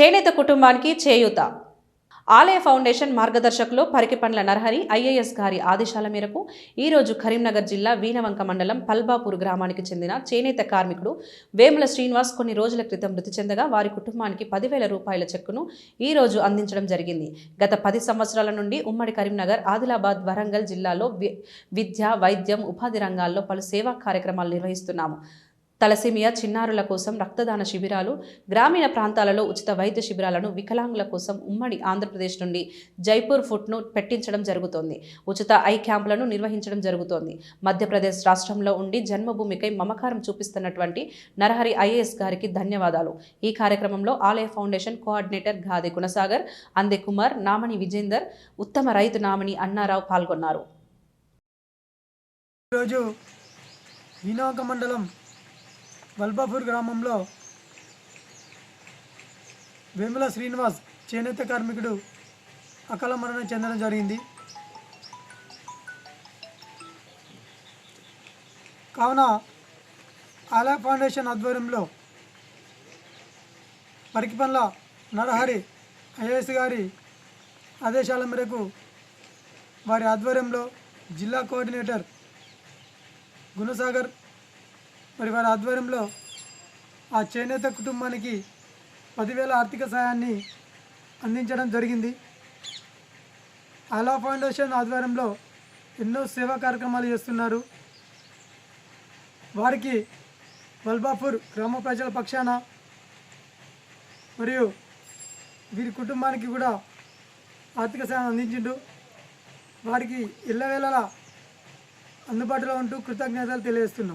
చేనేత కుటుంబానికి చేయూత. ఆలయ ఫౌండేషన్ మార్గదర్శకులు పరికిపండ్ల నరహరి ఐఏఎస్ గారి ఆదేశాల మేరకు ఈరోజు కరీంనగర్ జిల్లా వీణవంక మండలం పల్బాపూర్ గ్రామానికి చెందిన చేనేత కార్మికుడు వేముల శ్రీనివాస్ కొన్ని రోజుల క్రితం మృతి చెందగా వారి కుటుంబానికి పదివేల రూపాయల చెక్కును ఈ రోజు అందించడం జరిగింది. గత పది సంవత్సరాల నుండి ఉమ్మడి కరీంనగర్ ఆదిలాబాద్ వరంగల్ జిల్లాలో వి- విద్య వైద్యం ఉపాధి రంగాల్లో పలు సేవా కార్యక్రమాలు నిర్వహిస్తున్నాము. తలసేమియా చిన్నారుల కోసం రక్తదాన శిబిరాలు గ్రామీణ ప్రాంతాలలో ఉచిత వైద్య శిబిరాలను వికలాంగుల కోసం ఉమ్మడి ఆంధ్రప్రదేశ్ నుండి జైపూర్ ఫుట్ను పెట్టించడం జరుగుతోంది. ఉచిత ఐ క్యాంపులను నిర్వహించడం జరుగుతోంది. మధ్యప్రదేశ్ రాష్ట్రంలో ఉండి జన్మభూమికై మమకారం చూపిస్తున్నటువంటి నరహరి ఐఏఎస్ గారికి ధన్యవాదాలు. ఈ కార్యక్రమంలో ఆలయ ఫౌండేషన్ కోఆర్డినేటర్ గాదే గుణసాగర్ అందే కుమార్ నామని విజేందర్ ఉత్తమ రైతు నామని అన్నారావు పాల్గొన్నారు. ఈరోజు వినోక మండలం వల్బాపూర్ గ్రామంలో వేముల శ్రీనివాస్ చేనేత కార్మికుడు అకాల మరణం చెందడం జరిగింది. కావున ఆలయ ఫౌండేషన్ ఆధ్వర్యంలో పరికిపండ్ల నరహరి ఐఏఎస్ గారి ఆదేశాల మేరకు వారి ఆధ్వర్యంలో జిల్లా కోఆర్డినేటర్ గుణసాగర్ మరి వారి ఆధ్వర్యంలో ఆ చేనేత కుటుంబానికి పదివేల ఆర్థిక సహాయాన్ని అందించడం జరిగింది. అలా ఫౌండేషన్ ఆధ్వర్యంలో ఎన్నో సేవా కార్యక్రమాలు చేస్తున్నారు. వారికి వల్బాపూర్ గ్రామ ప్రజల పక్షాన మరియు వీరి కుటుంబానికి కూడా ఆర్థిక సహాయం అందించిండు. వారికి ఇళ్ళవేళలా అందుబాటులో ఉంటూ కృతజ్ఞతలు తెలియజేస్తున్నాం.